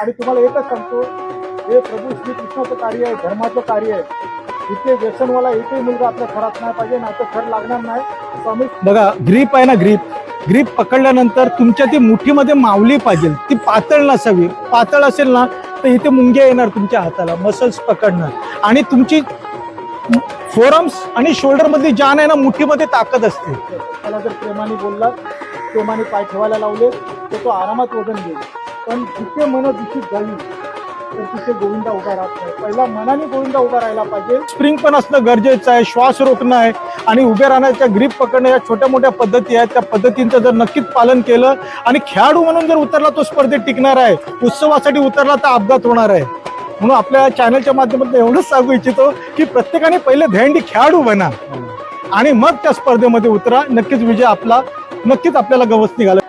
आणि तुम्हाला एकच सांगतो हे प्रभू श्री कृष्णाचं कार्य आहे धर्माचं कार्य आहे. इथे व्यसनवाला एकही मुलगा आपल्या घरात नाही पाहिजे नाही तर खर लागणार नाही. स्वामी बघा ग्रीप आहे ना ग्रीप. ग्रीप पकडल्यानंतर तुमच्या ती मुठीमध्ये मावली पाहिजे. ती पातळ नसावी. पातळ असेल ना तर इथे मुंग्या येणार तुमच्या हाताला. मसल्स पकडणार. आणि तुमची फोरम्स आणि शोल्डर मधली जान आहे ना मुठीमध्ये ताकद असते. त्याला जर प्रेमाने बोलला प्रेमाने पाय ठेवायला लावले तर तो आरामात वजन घेईल. पण जिथे मन दूषित झाली तर तिथे गोविंदा उभा राहत नाही. पहिला मनाने गोविंदा उभा राहायला पाहिजे. स्प्रिंग पण असणं गरजेचं आहे श्वास रोखणं आहे आणि उभे राहण्याच्या ग्रीप पकडणं या छोट्या मोठ्या पद्धती आहेत. त्या पद्धतींचं जर नक्कीच पालन केलं आणि खेळाडू म्हणून जर उतरला तो स्पर्धेत टिकणार आहे उत्सवासाठी उतरला तर अपघात होणार आहे. म्हणून आपल्या चॅनलच्या माध्यमातून एवढंच सांगू इच्छितो की प्रत्येकाने पहिले ध्येयंडी खेळाडू बना. आणि मग त्या स्पर्धेमध्ये उतरा. नक्कीच विजय आपला नक्कीच आपल्याला गवस निघाला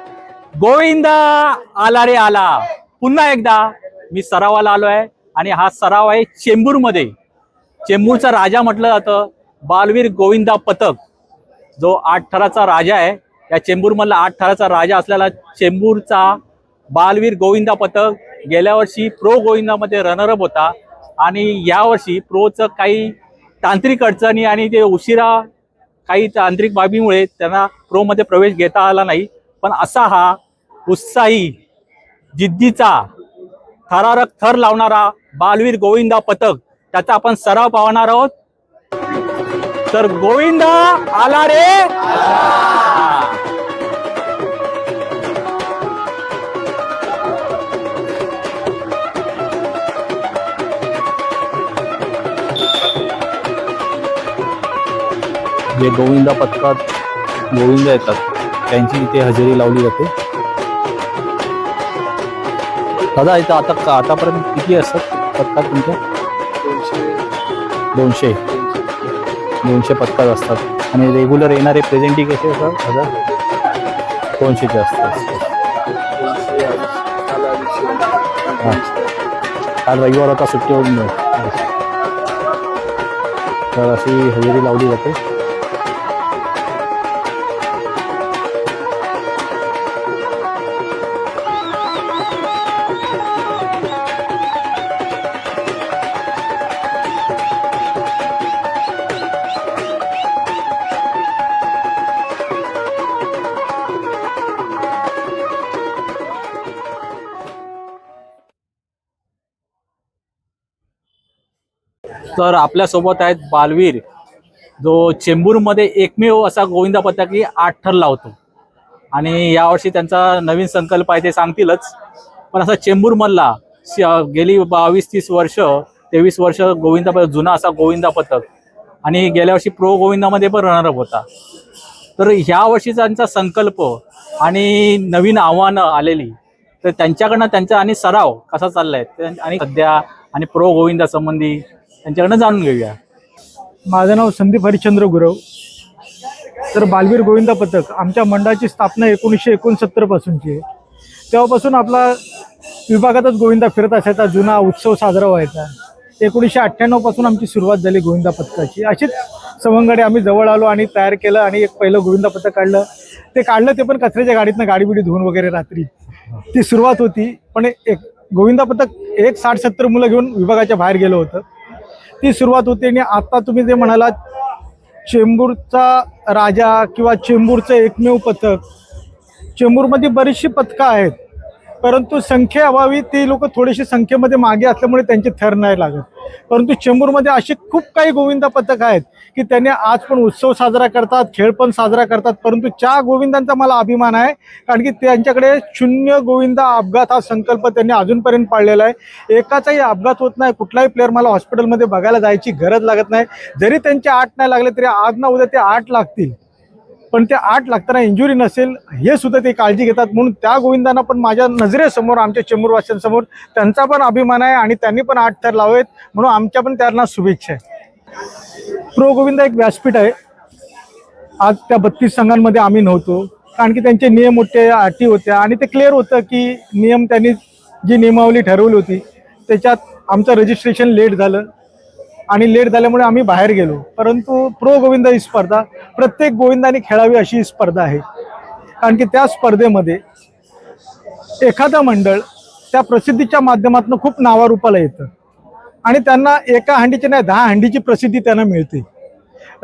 गोविंदा आला रे आला. पुन्हा एकदा मी सरावाला आलो आहे आणि हा सराव आहे चेंबूरमध्ये. चेंबूरचा राजा म्हटलं जातं बालवीर गोविंदा पथक. जो आठ थराचा राजा आहे या चेंबूरमधला आठ थराचा राजा असलेला चेंबूरचा बालवीर गोविंदा पथक गेल्या वर्षी प्रो गोविंदामध्ये रनरअप होता. आणि यावर्षी प्रोचं काही तांत्रिक अडचणी आणि ते उशिरा काही तांत्रिक बाबीमुळे त्यांना प्रोमध्ये प्रवेश घेता आला नाही. पण असा हा उत्साही जिद्दीचा थरारक थर लावणारा बालवीर गोविंदा पथक त्याचा आपण सराव पाहणार आहोत. तर गोविंदा आला रे? जे गोविंदा पथकात गोविंद येतात त्यांची इथे हजेरी लावली जाते. दादा इथं आता का- आतापर्यंत किती असतात? पत्ता तुमच्या? दोनशे. दोनशे पत्ताच असतात. आणि रेग्युलर येणारे प्रेझेंटी कसे असतात हजार दोनशेचे असतात. काल रविवार होता सुट्टी होऊन तर अशी हजेरी लावली जाते. तर आपल्यासोबत आहेत बालवीर जो चेंबूरमध्ये एकमेव असा गोविंदा पथकी आठ ठर लावतो. आणि यावर्षी त्यांचा नवीन संकल्प आहे ते सांगतीलच. पण असा चेंबूरमधला गेली बावीस तीस वर्ष तेवीस वर्ष गोविंदा पथक जुना असा गोविंदा पथक आणि गेल्या वर्षी प्रो गोविंदामध्ये पण रनरअप होता. तर ह्या वर्षी त्यांचा संकल्प आणि नवीन आव्हानं आलेली तर त्यांच्याकडनं त्यांचा आणि सराव कसा चाललाय? आणि सध्या आणि प्रो गोविंदा संबंधी त्यांच्याकडनं जाणून घेऊया. माझं नाव संदीप हरिश्चंद्र गुरव. तर बालवीर गोविंदा पथक आमच्या मंडळाची स्थापना एकोणीसशे एकोणसत्तर पासूनची आहे. तेव्हापासून आपला विभागातच गोविंदा फिरत असायचा जुना उत्सव साजरा व्हायचा. एकोणीसशे अठ्ठ्याण्णवपासून आमची सुरुवात झाली गोविंदा पथकाची. अशीच सवंगडे आम्ही जवळ आलो आणि तयार केलं आणि एक पहिलं गोविंदा पथक काढलं. ते काढलं ते पण कचऱ्याच्या गाडीतनं गाडी बिडी धुवून वगैरे रात्री. ती सुरुवात होती पण एक गोविंदा पथक एक साठ सत्तर मुलं घेऊन विभागाच्या बाहेर गेलं होतं. ती सुरुवात होते आणि आता तुम्ही जे म्हणालात चेंबूरचा राजा किंवा चेंबूरचं एकमेव पथक चेंबूरमध्ये बरीचशी पथकं आहेत. परंतु संख्येअभावी ती लोक थोडीशी संख्येमध्ये मागे असल्यामुळे त्यांचे थर नाही लागत. परंतु चेंबूरमध्ये असे खूप काही गोविंदा पथक आहेत की त्यांनी आज पण उत्सव साजरा करतात खेळ पण साजरा करतात. परंतु त्या गोविंदांचा मला अभिमान आहे कारण की त्यांच्याकडे शून्य गोविंदा अपघात हा संकल्प त्यांनी अजूनपर्यंत पाळलेला आहे. एकाचाही अपघात होत नाही. कुठलाही प्लेअर मला हॉस्पिटलमध्ये बघायला जायची गरज लागत नाही. जरी त्यांचे आठ नाही लागले तरी आज ना उद्या ते आठ लागतील. पण ते आठ लागताना इंजुरी नसेल हे सुद्धा ते काळजी घेतात. म्हणून त्या गोविंदांना पण माझ्या नजरेसमोर आमच्या चेंबूरवासियांसमोर त्यांचा पण अभिमान आहे आणि त्यांनी पण आठ थर लावेत. म्हणून आमच्या पण त्यांना शुभेच्छा आहे. प्रो गोविंदा एक व्यासपीठ आहे. आज त्या बत्तीस संघांमध्ये आम्ही नव्हतो. कारण की त्यांचे नियम होते अटी होत्या आणि ते क्लिअर होतं की नियम त्यांनी जी नियमावली ठरवली होती त्याच्यात आमचं रजिस्ट्रेशन लेट झालं. आणि लेट झाल्यामुळे आम्ही बाहेर गेलो. परंतु प्रो गोविंदा ही स्पर्धा प्रत्येक गोविंदाने खेळावी अशी ही स्पर्धा आहे. कारण की त्या स्पर्धेमध्ये एखादं मंडळ त्या प्रसिद्धीच्या माध्यमातून खूप नावारूपाला येतं. आणि त्यांना एका हंडीची नाही दहा हंडीची प्रसिद्धी त्यांना मिळते.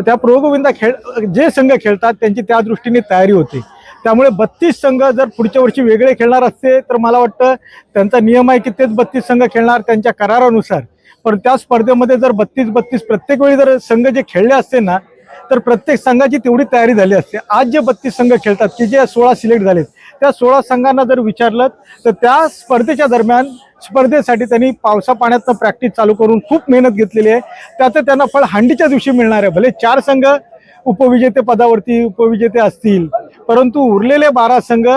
त्या प्रो गोविंदा खेळ जे संघ खेळतात त्यांची त्या दृष्टीने तयारी होते. त्यामुळे बत्तीस संघ जर पुढच्या वर्षी वेगळे खेळणार असते तर मला वाटतं त्यांचा नियम आहे की तेच बत्तीस संघ खेळणार त्यांच्या करारानुसार. पण त्या स्पर्धेमध्ये जर बत्तीस बत्तीस प्रत्येक वेळी जर संघ जे खेळले असते ना तर प्रत्येक संघाची तेवढी तयारी झाली असते. आज जे बत्तीस संघ खेळतात की जे सोळा सिलेक्ट झालेत त्या सोळा संघांना जर विचारलं तर त्या स्पर्धेच्या दरम्यान स्पर्धेसाठी त्यांनी पावसा पाण्यातनं प्रॅक्टिस चालू करून खूप मेहनत घेतलेली आहे. त्याचं त्यांना फळ हंडीच्या दिवशी मिळणार आहे. भले चार संघ उपविजेते पदावरती उपविजेते असतील परंतु उरलेले बारा संघ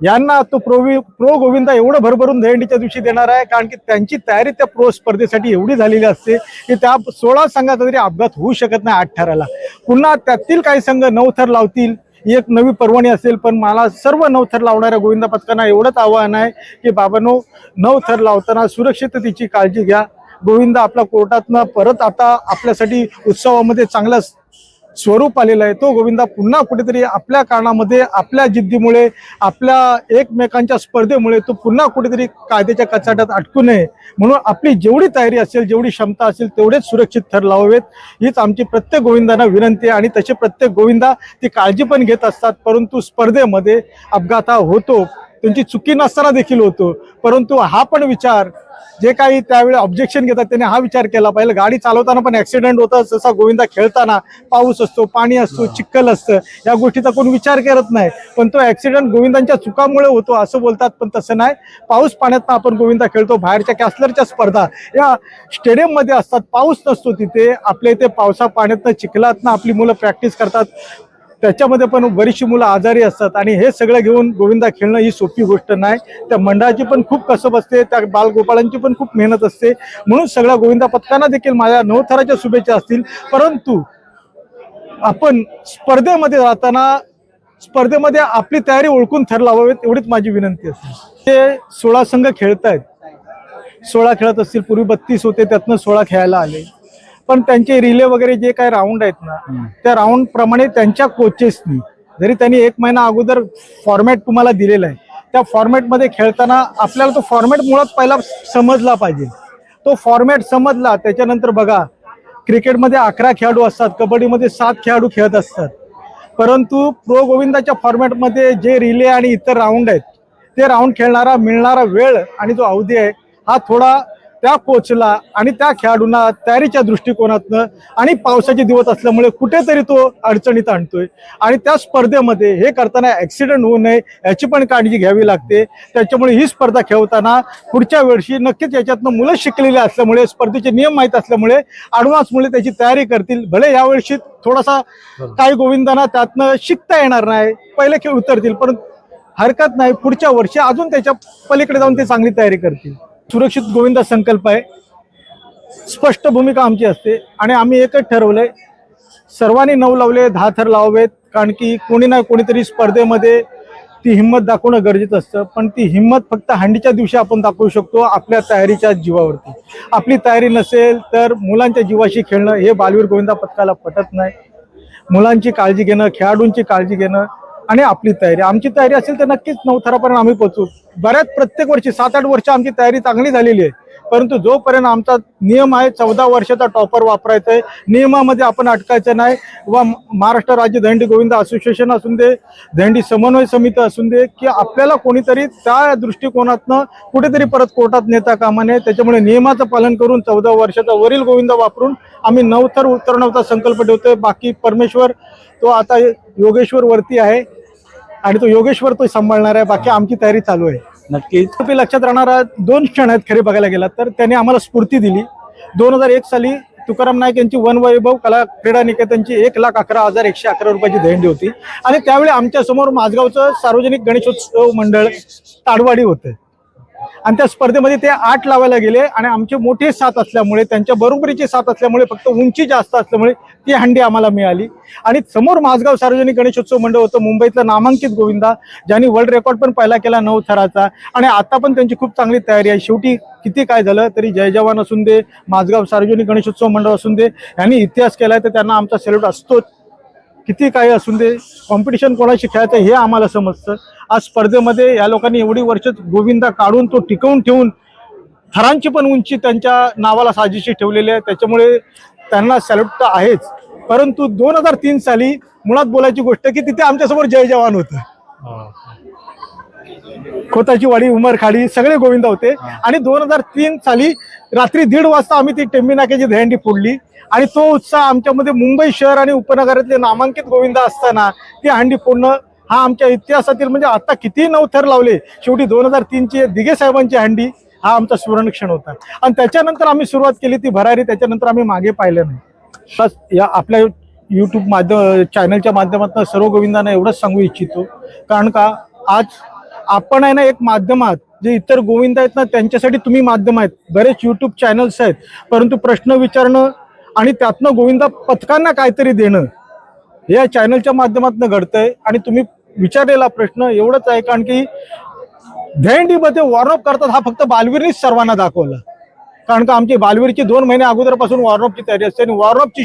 यांना तो प्रो प्रो गोविंदा एवढं भरभरून दहीहंडीच्या दिवशी देणार आहे कारण की त्यांची तयारी त्या प्रो स्पर्धेसाठी एवढी झालेली असते की त्या सोळा संघाचा तरी अपघात होऊ शकत नाही आठ ठरायला पुन्हा त्यातील काही संघ नऊ थर लावतील एक नवी पर्वणी असेल पण मला सर्व नऊ थर लावणाऱ्या गोविंदा पथकांना एवढंच आव्हान आहे की बाबांनो नऊ थर लावताना सुरक्षिततेची काळजी घ्या. गोविंदा आपला कोर्टातनं परत आता आपल्यासाठी उत्सवामध्ये चांगला स्वरूप आलेलं आहे. तो गोविंदा पुन्हा कुठेतरी आपल्या कारणामध्ये आपल्या जिद्दीमुळे आपल्या एकमेकांच्या स्पर्धेमुळे तो पुन्हा कुठेतरी कायद्याच्या कचाट्यात अटकू नये. म्हणून आपली जेवढी तयारी असेल जेवढी क्षमता असेल तेवढेच सुरक्षित थर लावावेत. हीच आमची प्रत्येक गोविंदांना विनंती आहे. आणि तसे प्रत्येक गोविंदा ती काळजी पण घेत असतात. परंतु स्पर्धेमध्ये अपघात हा होतो. त्यांची चुकी नसताना देखील होतो. परंतु हा पण विचार जे काही त्यावेळी ऑब्जेक्शन घेतात त्यांनी हा विचार केला. पाहिजे गाडी चालवताना पण ऍक्सिडेंट होतं. जसा गोविंदा खेळताना पाऊस असतो पाणी असतो चिखल असतं या गोष्टीचा कोण विचार करत नाही. पण तो ऍक्सिडेंट गोविंदांच्या चुकामुळे होतो असं बोलतात. पण तसं नाही. पाऊस पाण्यातनं आपण गोविंदा खेळतो. बाहेरच्या कॅसलरच्या स्पर्धा. या स्टेडियममध्ये असतात. पाऊस नसतो तिथे. आपल्या इथे पावसा पाण्यातनं चिखलातनं आपली मुलं प्रॅक्टिस करतात. त्याच्यामध्ये पण बरीचशी मुलं आजारी असतात आणि हे सगळं घेऊन गोविंदा खेळणं ही सोपी गोष्ट नाही. त्या मंडळाची पण खूप कसब असते त्या बालगोपाळांची पण खूप मेहनत असते. म्हणून सगळ्या गोविंदा पथकांना देखील माझ्या नवथराच्या शुभेच्छा असतील. परंतु आपण स्पर्धेमध्ये जाताना स्पर्धेमध्ये आपली तयारी ओळखून थर लावावेत एवढीच माझी विनंती असते. ते सोळा संघ खेळत आहेत सोळा खेळत असतील पूर्वी बत्तीस होते त्यातनं सोळा खेळायला आले. पण त्यांचे रिले वगैरे जे काही राऊंड आहेत ना त्या राऊंड प्रमाणे त्यांच्या कोचेसनी जरी त्यांनी एक महिना अगोदर फॉर्मॅट तुम्हाला दिलेला आहे त्या फॉर्मॅटमध्ये खेळताना आपल्याला तो फॉर्मॅट मुळात पहिला समजला पाहिजे. तो फॉर्मॅट समजला त्याच्यानंतर बघा क्रिकेटमध्ये अकरा खेळाडू असतात कबड्डीमध्ये सात खेळाडू खेळत असतात. परंतु प्रो गोविंदाच्या फॉर्मॅटमध्ये जे रिले आणि इतर राऊंड आहेत ते राऊंड खेळणारा मिळणारा वेळ आणि जो अवधी आहे हा थोडा त्या कोचला आणि त्या खेळाडूंना तयारीच्या दृष्टिकोनातनं आणि पावसाचे दिवस असल्यामुळे कुठेतरी तो अडचणीत आणतोय. आणि त्या स्पर्धेमध्ये हे करताना ॲक्सिडेंट होऊ नये याची पण काळजी घ्यावी लागते. त्याच्यामुळे ही स्पर्धा खेळताना पुढच्या वर्षी नक्कीच याच्यातनं मुलं शिकलेली असल्यामुळे स्पर्धेचे नियम माहीत असल्यामुळे ॲडव्हान्स मुले त्याची तयारी करतील. भले यावर्षी थोडासा काही गोविंदांना त्यातनं शिकता येणार नाही पहिले खेळ उतरतील परंतु हरकत नाही. पुढच्या वर्षी अजून त्याच्या पलीकडे जाऊन ते चांगली तयारी करतील. सुरक्षित गोविंदा संकल्प आहे. स्पष्ट भूमिका आमची असते आणि आम्ही एकच ठरवलंय सर्वांनी नऊ लावले दहा थर लावावेत कारण की कोणी ना कोणीतरी स्पर्धेमध्ये ती हिंमत दाखवणं गरजेचं असतं. पण ती हिंमत फक्त हंडीच्या दिवशी आपण दाखवू शकतो आपल्या तयारीच्या जीवावरती. आपली तयारी नसेल तर मुलांच्या जीवाशी खेळणं हे बालवीर गोविंदा पथकाला पटत नाही. मुलांची काळजी घेणं खेळाडूंची काळजी घेणं आणि आपली तयारी. आमची तयारी असेल तर नक्कीच नवथरापर्यंत आम्ही पोहोचू. बऱ्याच प्रत्येक वर्षी सात आठ वर्ष आमची तयारी चांगली झालेली आहे. परंतु जोपर्यंत आमचा नियम आहे चौदा वर्षाचा टॉपर वापरायचा आहे नियमामध्ये आपण अटकायचं नाही. व महाराष्ट्र राज्य दहंडी गोविंद असोसिएशन असून दे दहंडी समन्वय समिती असून दे की आपल्याला कोणीतरी त्या दृष्टिकोनातनं कुठेतरी परत कोर्टात नेता कामा नये. त्याच्यामुळे नियमाचं पालन करून चौदा वर्षाचा वरील गोविंद वापरून आम्ही नवथर उतरवण्याचा संकल्प ठेवतोय. बाकी परमेश्वर तो आता योगेश्वर वरती आहे. आणि तो योगेश्वर तो सांभाळणार आहे. बाकी आमची तयारी चालू आहे. नक्कीच. तुम्ही लक्षात राहणारा दोन क्षण आहेत खरे बघायला गेलात तर. त्यांनी आम्हाला स्फूर्ती दिली. दोन हजार एक साली तुकाराम नाईक यांची वन वैभव कला क्रीडा निकेतनची एक लाख अकरा हजार एकशे अकरा रुपयाची दहंडी होती. आणि त्यावेळी आमच्यासमोर माझगावचं सार्वजनिक गणेशोत्सव मंडळ ताडवाडी होतं. आणि त्या स्पर्धेमध्ये ते आठ लावायला गेले आणि आमचे मोठे साथ असल्यामुळे त्यांच्या बरोबरीचे साथ असल्यामुळे फक्त उंची जास्त असल्यामुळे ती हंडी आम्हाला मिळाली. आणि समोर माझगाव सार्वजनिक गणेशोत्सव मंडळ होतं मुंबईतलं नामांकित गोविंदा ज्यांनी वर्ल्ड रेकॉर्ड पण पहिला केला नऊ थराचा आणि आता पण त्यांची खूप चांगली तयारी आहे. शेवटी किती काय झालं तरी जय जवान असून दे माझगाव सार्वजनिक गणेशोत्सव मंडळ असून दे यांनी इतिहास केलाय तर त्यांना आमचा सेल्यूट असतोच. किती काही असून दे कॉम्पिटिशन कोणाशी खेळायचं हे आम्हाला समजतं. आज स्पर्धेमध्ये या लोकांनी एवढी वर्ष गोविंदा काढून तो टिकवून ठेवून थरांची पण उंची त्यांच्या नावाला साजेशी ठेवलेली आहे. त्याच्यामुळे त्यांना सॅल्यूट तर आहेच. परंतु दोन हजार तीन साली मुळात बोलायची गोष्ट की तिथे आमच्यासमोर जय जवान होतं. खोताची वाडी उमरखाडी सगळे गोविंदा होते. आणि दोन हजार तीन साली रात्री दीड वाजता आम्ही ती टेंबी नाक्याची दहंडी फोडली. आणि तो उत्साह आमच्यामध्ये मुंबई शहर आणि उपनगरातले नामांकित गोविंदा असताना ती हंडी फोडणं हा आमच्या इतिहासातील म्हणजे आता कितीही नवथर लावले शेवटी दोन हजार तीनची दिघे साहेबांची हंडी हा आमचा सुवर्णक्षण होता. आणि त्याच्यानंतर आम्ही सुरुवात केली ती भरारी त्याच्यानंतर आम्ही मागे पाहिलं नाही. या आपल्या यूट्यूब माध्यम चॅनलच्या माध्यमातून सर्व गोविंदांना एवढंच सांगू इच्छितो. कारण का आज आपण आहे ना एक माध्यम आहात जे इतर गोविंद आहेत ना त्यांच्यासाठी तुम्ही माध्यम आहेत. बरेच यूट्यूब चॅनल्स आहेत. परंतु प्रश्न विचारणं आणि त्यातनं गोविंदा पथकांना काहीतरी देणं या चॅनलच्या माध्यमातून घडतंय. आणि तुम्ही विचारलेला प्रश्न एवढंच आहे कारण की दहीहंडीमध्ये वॉर्नअप करतात हा फक्त बालवीरनीच सर्वांना दाखवला. कारण का आमची बालवीरची दोन महिने अगोदरपासून वॉर्नअपची तयारी असते आणि वॉर्नअपची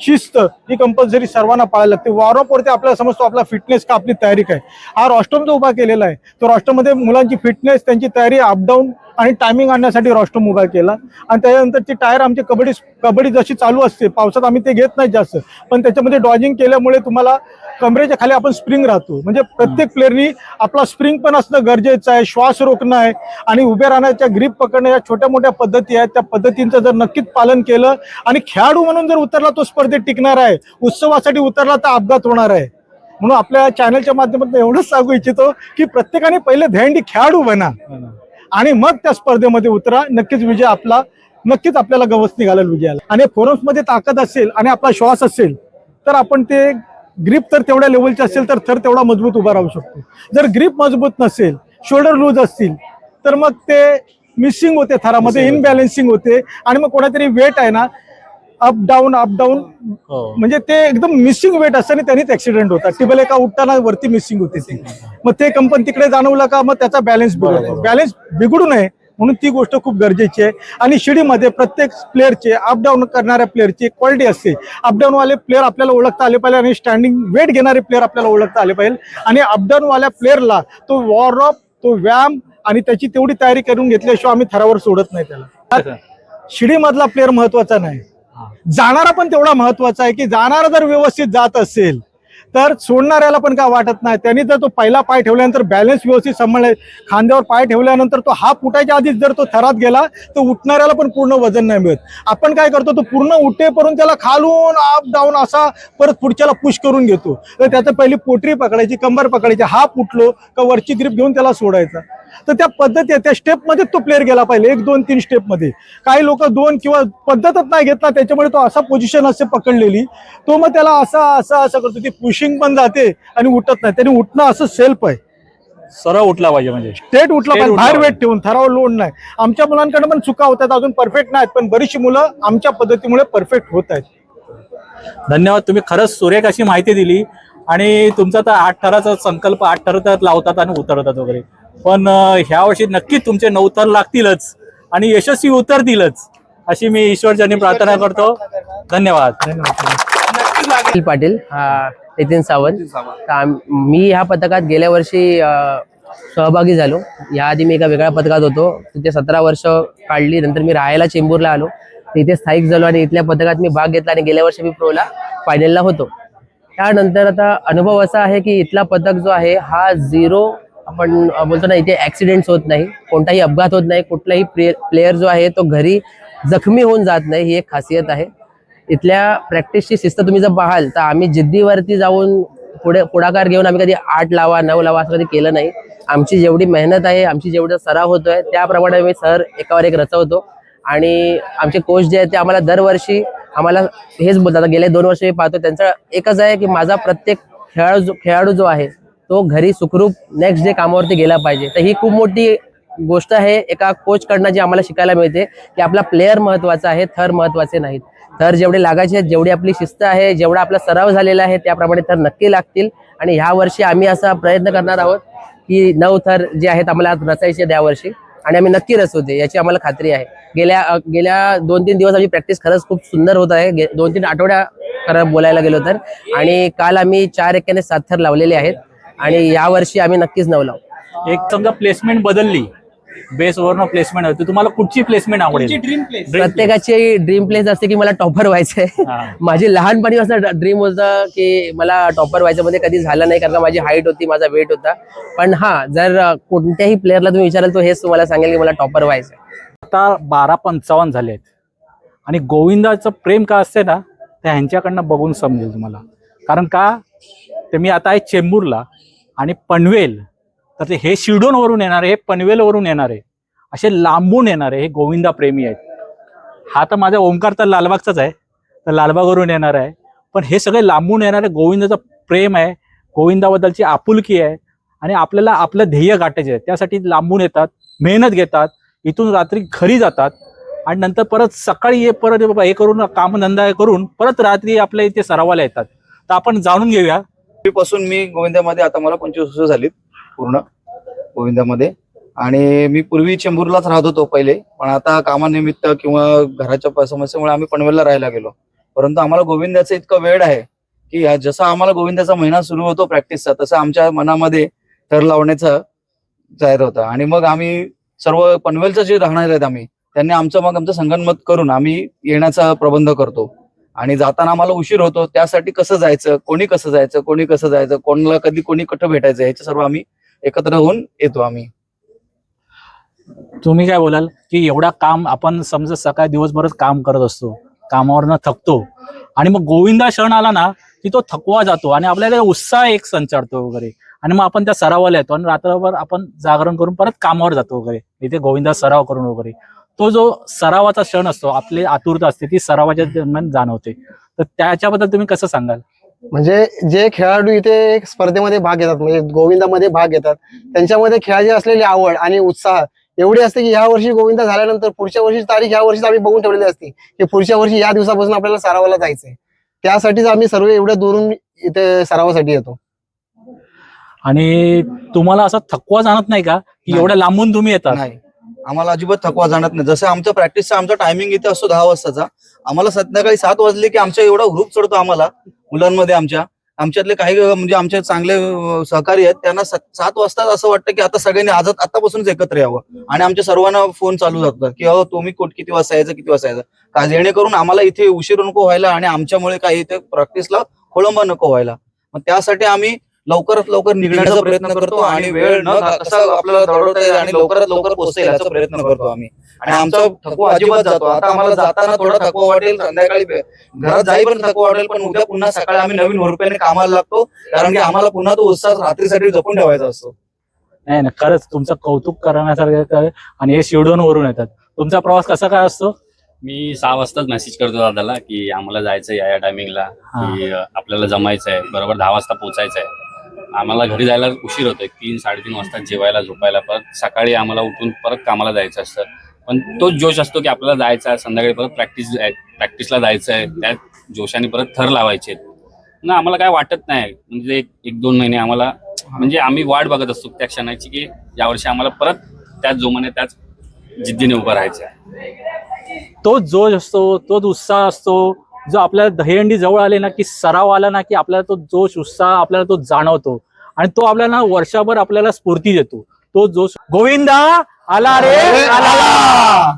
शिस्त ही कंपल्सरी सर्वांना पाळायला लागते. वॉर्मअपवरती आपल्याला समजतो आपला फिटनेस का आपली तयारी काय. हा रॉस्टम जो उभा केलेला आहे. तो रॉस्टममध्ये मुलांची फिटनेस त्यांची तयारी अपडाऊन आणि टायमिंग आणण्यासाठी रॉस्टम उभा केला. आणि त्याच्यानंतर ती टायर आमची कबड्डी कबड्डी जशी चालू असते पावसात आम्ही ते घेत नाही जास्त. पण त्याच्यामध्ये डॉजिंग केल्यामुळे तुम्हाला कमरेच्या खाली आपण स्प्रिंग राहतो. म्हणजे प्रत्येक प्लेअरनी आपला स्प्रिंग पण असणं गरजेचं आहे श्वास रोखणं आहे आणि उभे राहण्याच्या ग्रीप पकडणं या छोट्या मोठ्या पद्धती आहेत. त्या पद्धतींचं जर नक्कीच पालन केलं आणि खेळाडू म्हणून जर उतरला तो स्पर्धेत टिकणार आहे उत्सवासाठी उतरला तर अपघात होणार आहे. म्हणून आपल्या चॅनलच्या माध्यमातून एवढंच सांगू इच्छितो की प्रत्येकाने पहिले दहंडी खेळाडू बना. आणि मग त्या स्पर्धेमध्ये उतरा. नक्कीच विजय आपला नक्कीच आपल्याला गवसणी घालेल विजयाला. आणि फोरम्समध्ये ताकद असेल आणि आपला श्वास असेल तर आपण ते ग्रीप तर तेवढ्या लेवलचे असेल तर थर तेवढा मजबूत उभा राहू शकतो. जर ग्रीप मजबूत नसेल शोल्डर लूज असतील तर मग ते मिसिंग होते थरामध्ये इनबॅलेन्सिंग होते. आणि मग कोणातरी वेट आहे ना अप डाऊन अप डाऊन. म्हणजे ते एकदम मिसिंग वेट असतं आणि त्यांनीच ऍक्सिडेंट होतात टिबल एका उठताना वरती मिसिंग होते ती. मग ते कंपन तिकडे जाणवलं का मग त्याचा बॅलन्स बिघडतो बॅलन्स बिघडू नये म्हणून ती गोष्ट खूप गरजेची आहे. आणि शिडीमध्ये प्रत्येक प्लेअरचे अपडाऊन करणाऱ्या प्लेअरची क्वालिटी असते. अपडाऊन वाले प्लेअर आपल्याला ओळखता आले पाहिजे आणि स्टँडिंग वेट घेणारे प्लेअर आपल्याला ओळखता आले पाहिजे. आणि अपडाऊन वाल्या प्लेअरला तो वॉर्मअप तो व्यायाम आणि त्याची तेवढी तयारी करून घेतल्याशिवाय आम्ही थरावर सोडत नाही त्याला. शिडीमधला प्लेअर महत्त्वाचा नाही. जाणारा पण तेवढा महत्त्वाचा आहे की जाणारा जर व्यवस्थित जात असेल तर सोडणाऱ्याला पण काय वाटत नाही. त्यांनी जर तो पहिला पाय ठेवल्यानंतर बॅलन्स व्यवस्थित सांभाळले खांद्यावर पाय ठेवल्यानंतर तो हा फुटायच्या आधीच जर तो थरात गेला तर उठणाऱ्याला पण पूर्ण वजन नाही मिळत. आपण काय करतो तो पूर्ण उठेपर्यंत त्याला खालून अप डाऊन असा परत पुढच्याला पुश करून घेतो. तर त्याचं पहिली पोटरी पकडायची कंबर पकडायची हा फुटलो का वरची ग्रीप घेऊन त्याला सोडायचा. तर त्या पद्धती त्या स्टेपमध्ये तो प्लेअर गेला पाहिजे. एक दोन तीन स्टेपमध्ये काही लोक दोन किंवा पद्धतच नाही घेतला त्याच्यामुळे तो असा पोझिशन असते पकडलेली. तो मग त्याला असा असा असं करतो. ती पुशिंग पण जाते आणि उठत नाही. त्याने उठणं असं सेल्फ आहे. सरळ उठला पाहिजे म्हणजे. स्टेट उठला पाहिजे. बाहेर. वेट ठेवून. थरावर लोड नाही. आमच्या मुलांकडे पण चुका होतात. अजून परफेक्ट नाहीत. पण बरीचशी मुलं आमच्या पद्धतीमुळे परफेक्ट होत आहेत. धन्यवाद. तुम्ही खरंच सुरेख अशी माहिती दिली. आणि तुमचा तर आठ ठराचा संकल्प आठ ठर तर लावतात आणि उतरवतात वगैरे. पण ह्या वर्षी नक्की तुमचे नवतर लागतीलच आणि यशस्वी उतरतीलच अशी मी ईश्वरचरणी प्रार्थना करतो. धन्यवाद. धन्यवाद. पाटील हा नितीन सावंत. मी ह्या पथकात गेल्या वर्षी सहभागी झालो. याआधी मी एका वेगळ्या पथकात होतो. तिथे सतरा वर्ष काढली. नंतर मी राहायला चेंबूरला आलो. तिथे स्थायिक झालो आणि इथल्या पथकात मी भाग घेतला आणि गेल्या वर्षी मी प्रोला फायनलला होतो. त्यानंतर आता अनुभव असा आहे की इथला पथक जो आहे हा झिरो आपण बोलतो ना इथे ऍक्सिडेंट होत नाही कोणताही अपघात होत नाही कुठलाही प्लेयर जो आहे तो घरी जखमी होऊन जात नाही ही एक खासियत आहे. इथल्या प्रॅक्टिसची शिस्त तुम्ही जर पाहाल तर आम्ही जिद्दीवरती जाऊन पुढे पुढाकार घेऊन आम्ही कधी आठ लावा नऊ लावा असं कधी केलं नाही. आमची जेवढी मेहनत आहे आमची जेवढा सराव होतोय त्याप्रमाणे आम्ही सर एकावर एक रचवतो. आणि आमचे कोच जे आहेत ते आम्हाला दरवर्षी आम्हाला हेच बोलतात. गेले दोन वर्ष मी पाहतो त्यांचं एकच आहे की माझा प्रत्येक खेळाडू जो खेळाडू जो आहे तो घरी सुखरूप नेक्स्ट डे कामावरती गेला पाहिजे. तर ही खूप मोठी गोष्ट आहे. एका कोच कडनं जी आम्हाला शिकायला मिळते की आपला प्लेअर महत्त्वाचा आहे थर महत्त्वाचे नाहीत. थर जेवढे लागायचे आहेत जेवढी आपली शिस्त आहे जेवढा आपला सराव झालेला आहे त्याप्रमाणे थर नक्की लागतील. आणि ह्या वर्षी आम्ही असा प्रयत्न करणार आहोत की नऊ थर जे आहेत आम्हाला रचायचे त्या वर्षी. आणि आम्ही नक्की रचवते याची आम्हाला खात्री आहे. गेल्या गेल्या दोन तीन दिवस आमची प्रॅक्टिस खरंच खूप सुंदर होत आहे. दोन तीन आठवड्या खरं बोलायला गेलो तर. आणि काल आम्ही चार एक्क्याने सात थर लावलेले आहेत. आणि या वर्षी आम्ही नक्कीच नऊ लावू. एक समजा प्लेसमेंट बदलली बेस वरनं प्लेसमेंट होती तुम्हाला कुठची प्लेसमेंट आवडेल. प्रत्येकाची ड्रीम प्लेस असते की मला टॉपर व्हायचंय. माझी लहानपणीपासून ड्रीम होतं की मला टॉपर व्हायचं मध्ये कधी झालं नाही कारण माझी हाईट होती माझा वेट होता. पण हा जर कोणत्याही प्लेअरला तुम्ही विचाराल तो हेच तुम्हाला सांगेल की मला टॉपर व्हायचं आता बारा पंचावन्न झाले आहेत. आणि गोविंदाचं प्रेम का असते ना ते ह्यांच्याकडनं बघून समजेल तुम्हाला. कारण का ते मी आता आहे चेंबूरला आणि पनवेल तर ते हे शिर्डोनवरून येणारे हे पनवेलवरून येणारे असे लांबून येणारे हे गोविंदा प्रेमी आहेत. हा तर माझा ओंकार तर लालबागचाच आहे तर लालबागवरून येणार आहे. पण हे सगळे लांबून येणारे गोविंदाचं प्रेम आहे गोविंदाबद्दलची आपुलकी आहे आणि आपल्याला आपलं ध्येय गाठायचे आहे. त्यासाठी लांबून येतात मेहनत घेतात इथून रात्री घरी जातात आणि नंतर परत सकाळी ये परत बाबा हे करून कामधंदा हे करून परत रात्री आपल्या इथे सरावाला येतात. तर आपण जाणून घेऊया पासून मी गोविंदामध्ये आता मला पंचवीस वर्ष झालीत पूर्ण गोविंदामध्ये. आणि मी पूर्वी चेंबूरलाच राहत होतो पहिले पण आता कामानिमित्त किंवा घराच्या समस्येमुळे आम्ही पनवेलला राहायला गेलो. परंतु आम्हाला गोविंदाचा इतकं वेळ आहे की जसा आम्हाला गोविंदाचा महिना सुरू होतो प्रॅक्टिसचा तसं आमच्या मनामध्ये थर लावण्याचा जाहीर होता. आणि मग आम्ही सर्व पनवेलचं जे राहणार आहेत आम्ही त्यांनी आमचं मग आमचं संगनमत करून आम्ही येण्याचा प्रबंध करतो. आणि जाताना आम्हाला उशीर होतो त्यासाठी कसं जायचं कोणी कसं जायचं कोणी कसं जायचं कोणाला कधी कोणी कुठं भेटायचं ह्याचे सर्व आम्ही एकत्र होऊन येतो आम्ही. तुम्ही काय बोलाल की एवढा काम आपण समजा सकाळी दिवसभरच काम करत असतो कामावरनं थकतो आणि मग गोविंदा क्षण आला ना की तो थकवा जातो आणि आपल्याला उत्साह एक संचारतो वगैरे. आणि मग आपण त्या सरावाला येतो आणि रात्रभर आपण जागरण करून परत कामावर जातो वगैरे. इथे गोविंदा सराव करून वगैरे. तो जो सरावाचा क्षण असतो आपली आतुरता असते ती सरावाच्या दरम्यान जाणवते. तर त्याच्याबद्दल तुम्ही कसं सांगाल? म्हणजे जे खेळाडू इथे एक स्पर्धेमध्ये भाग घेतात म्हणजे गोविंदामध्ये भाग घेतात त्यांच्यामध्ये खेळाची असलेली आवड आणि उत्साह एवढी असते की या वर्षी गोविंदा झाल्यानंतर पुढच्या वर्षी तारीख या वर्षी आम्ही बघून ठेवलेली असते की पुढच्या वर्षी या दिवसापासून आपल्याला सरावाला जायचंय. त्यासाठीच आम्ही सर्व एवढ्या दुरून इथे सरावासाठी येतो. आणि तुम्हाला असं थकवा जाणत नाही का की. एवढ्या लांबून तुम्ही येतात? आम्हाला अजिबात थकवा जाणत नाही. जसं आमच्या प्रॅक्टिसचा आमचा टायमिंग इथे असतो दहा वाजताचा. आम्हाला संध्याकाळी सात वाजले की आमच्या एवढा ग्रुप चढतो आम्हाला मुलांमध्ये आमच्या. आमच्यातले काही म्हणजे आमचे चांगले सहकारी आहेत त्यांना सात वाजताच असं वाटतं की आता सगळ्यांनी आज आतापासूनच एकत्र यावं. आणि आमच्या सर्वांना फोन चालू जातात की अहो तुम्ही कोट किती वाजता यायचं किती वाजता यायचं? का जेणेकरून आम्हाला इथे उशीर नको व्हायला आणि आमच्यामुळे काही इथे प्रॅक्टिसला खोळंबा नको व्हायला. मग त्यासाठी आम्ही लवकरात लवकर निघण्याचा प्रयत्न करतो आणि वेळ न कसा आपल्याला दौडवता येईल आणि लवकरात लवकर पोहोचता येईल याचा प्रयत्न करतो आम्ही. आणि आमचा थकवा अजिबात जातो. आता आम्हाला जाताना थोडा थकवा वाटेल. संध्याकाळी घरात जाई पण थकवा वाटेल पण उद्या पुन्हा सकाळी आम्ही नवीन हुरप्याने कामाला लागतो. कारण की आम्हाला पुन्हा तो उत्साह रात्रीसाठी जपून ठेवायचा असतो. नाही नाही खरंच तुमचं कौतुक करण्यासारखं आहे. आणि हे शिवडोन वरून येतात. तुमचा प्रवास कसा काय असतो? मी सहा वाजताच मेसेज करतो दादाला की आम्हाला जायचं या या टायमिंगला की आपल्याला जमायचं आहे बरोबर दहा वाजता पोहोचायचं आहे आम्हाला घरी जायला उशीर होतोय. तीन साडेतीन वाजता जेवायला झोपायला. परत सकाळी आम्हाला उठून परत कामाला जायचं असतं. पण तोच जोश असतो की आपल्याला जायचं आहे संध्याकाळी परत प्रॅक्टिस प्रॅक्टिसला जायचं आहे. त्या जोशाने परत थर लावायचे. ना आम्हाला काय वाटत नाही. म्हणजे एक एक दोन महिने आम्हाला म्हणजे आम्ही वाट बघत असतो त्या क्षणाची की यावर्षी आम्हाला परत त्याच जोमाने त्याच जिद्दीने उभं राहायचं आहे. तोच जोश असतो तोच उत्साह असतो. जो आपल्याला दहीहंडी जवळ आले ना की सराव आला ना की आपल्याला तो जोश उत्साह आपल्याला तो जाणवतो. आणि तो आपल्याला वर्षभर आपल्याला स्फूर्ती देतो. तो जोश गोविंदा आला रे. आला.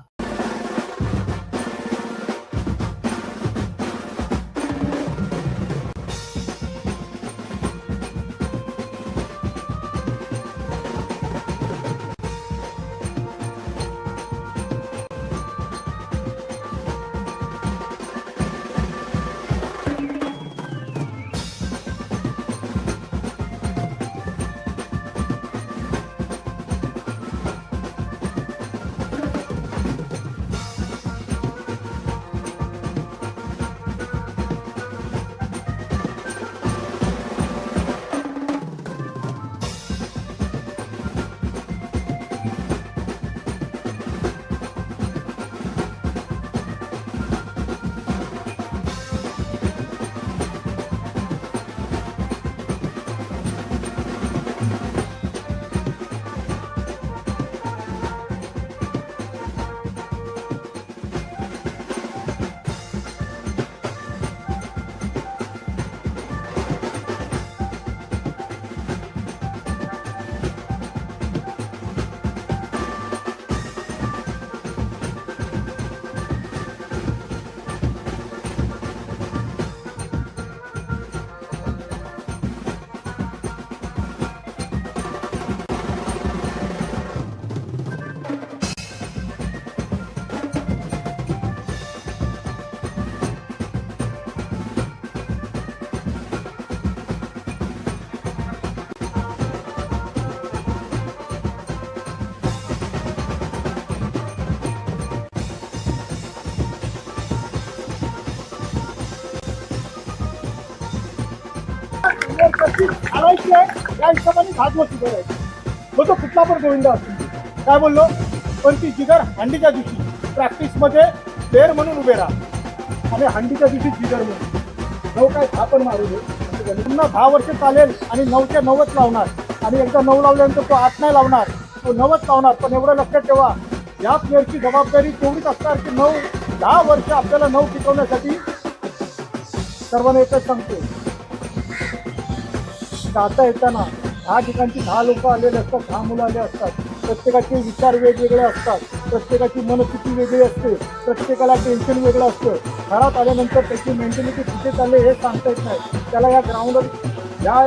कशी आणायची आहे या हिशोबाने सात वर्ष आहे मग तो कुठला पण गोविंदा असतो काय बोललो? पण ती जिगर हंडीच्या दिवशी प्रॅक्टिसमध्ये प्लेअर म्हणून उभे राहा. आणि हंडीच्या दिवशी जिगर म्हणून. नऊ काय दहा पण मारू दे. पुन्हा दहा वर्ष चालेल आणि नऊच्या नव्वद लावणार. आणि एकदा नऊ लावल्यानंतर तो आठ नाही लावणार. तो नवच लावणार. पण एवढं लक्षात ठेवा. या प्लेअरची जबाबदारी तेवढीच असणार की नऊ दहा वर्ष आपल्याला नऊ टिकवण्यासाठी सर्वांना एकच सांगतो जाता येताना दहा ठिकाणची दहा लोक आलेले असतात दहा मुलं आले असतात. प्रत्येकाचे विचार वेगवेगळे असतात. प्रत्येकाची मनस्थिती वेगळी असते. प्रत्येकाला टेन्शन वेगळं असतं. घरात आल्यानंतर त्याची मेंटॅलिटी कुठे चालले हे सांगता येत नाही. त्याला या ग्राउंडवर या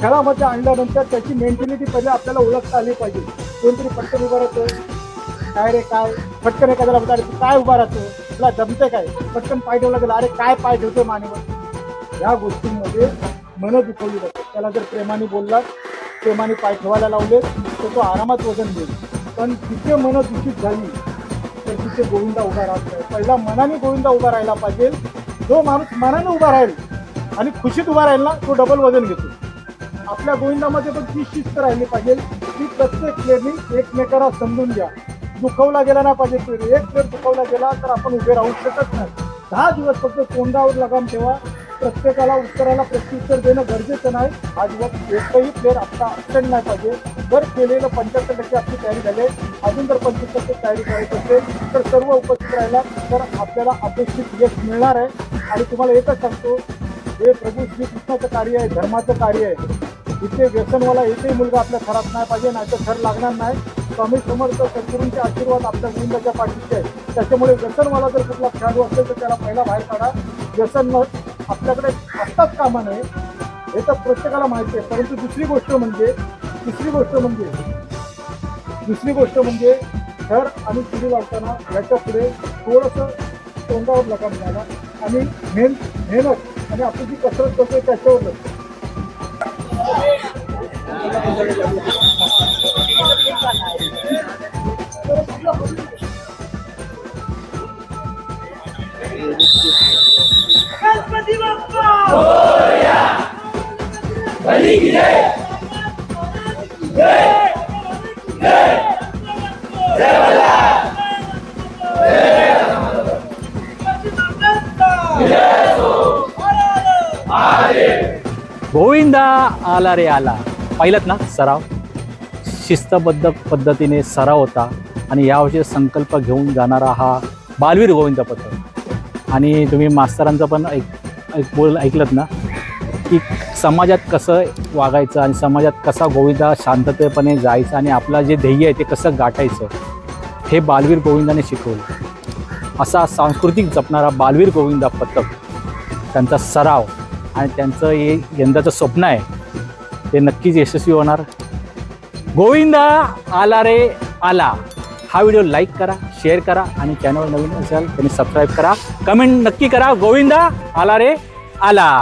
खेळामध्ये आणल्यानंतर त्याची मेंटॅलिटी पहिले आपल्याला ओळखता आली पाहिजे. कोणतरी पटकन उभा राहतो. काय रे काय? पटकन एखाद्याला म्हणतो अरे तू काय उभा राहतो? तुला जमते काय? पटकन पाय ठेवला गेला. अरे काय पाय ठेवतो मानेवर? या गोष्टींमध्ये मन दुखवली जाते. त्याला जर प्रेमाने बोललात प्रेमाने पाय ठेवायला लावले तर तो आरामात वजन देईल पण तिथे मन दूषित झाली तर तिथे गोविंदा उभा राहत नाही. पहिला मनाने गोविंदा उभा राहायला पाहिजे. जो माणूस मनाने उभा राहील आणि खुशीत उभा राहील ना तो डबल वजन घेतो. आपल्या गोविंदामध्ये पण ती शिस्त राहिली पाहिजे. की प्रत्येक प्लेअरनी एकमेकाला समजून घ्या. दुखवला गेला नाही पाहिजे प्लेअर एक प्लेअर दुखवला गेला तर आपण उभे राहू शकत नाही. दहा दिवस फक्त तोंडावर लगाम ठेवा. प्रत्येकाला उत्तराला प्रत्युत्तर देणं गरजेचं नाही. हा एकही प्लेअर आता अडचण नाही पाहिजे. जर केलेलं पंच्याहत्तर टक्के आपली तयारी झाली आहे, अजून जर पंचवीस टक्के तयारी करायची असेल तर सर्व उपस्थित राहिला तर आपल्याला अपेक्षित यश मिळणार आहे. आणि तुम्हाला एकच सांगतो हे प्रभू श्रीकृष्णाचं कार्य आहे धर्माचं कार्य आहे. इथे व्यसनवाला एकही मुलगा आपल्या घरात नाही पाहिजे नाही तर घर लागणार नाही. स्वामी समर्थ सद्गुरूंचे आशीर्वाद आपल्या गोविंदाच्या पाठीचे आहे. त्याच्यामुळे व्यसनवाला जर कुठला खेळाडू असेल तर त्याला पहिला बाहेर काढा. व्यसन आपल्याकडे असताच कामा नये हे तर प्रत्येकाला माहिती आहे. परंतु दुसरी गोष्ट म्हणजे दुसरी गोष्ट म्हणजे दुसरी गोष्ट म्हणजे घर आणि सुरू लावताना याच्यापुढे थोडंसं तोंडावर लगाम झाला आणि मेहन मेहनत आणि आपली जी कसरत करतोय त्याच्यावर लक्ष. गोविंदा आला रे आला. पाहिलं ना सराव? शिस्तबद्ध पद्धतीने सराव होता आणि यावर्षी संकल्प घेऊन जाणारा हा बालवीर गोविंद पथक आणि तुम्ही मास्तरांचं पण एक ऐक बोल ऐकलत ना? की समाजात कसं वागायचं आणि समाजात कसा गोविंदा शांततेपणे जायचं आणि आपला जे ध्येय आहे ते कसं गाठायचं हे बालवीर गोविंदाने शिकवलं. असा सांस्कृतिक जपणारा बालवीर गोविंदा पथक त्यांचा सराव आणि त्यांचं हे यंदाचं स्वप्न आहे ते नक्कीच यशस्वी होणार. गोविंदा आला रे आला. हा व्हिडिओ लाईक करा. शेअर करा आणि चॅनल नवीन असाल त्यांनी सबस्क्राईब करा. कमेंट नक्की करा. गोविंदा आला रे. आला.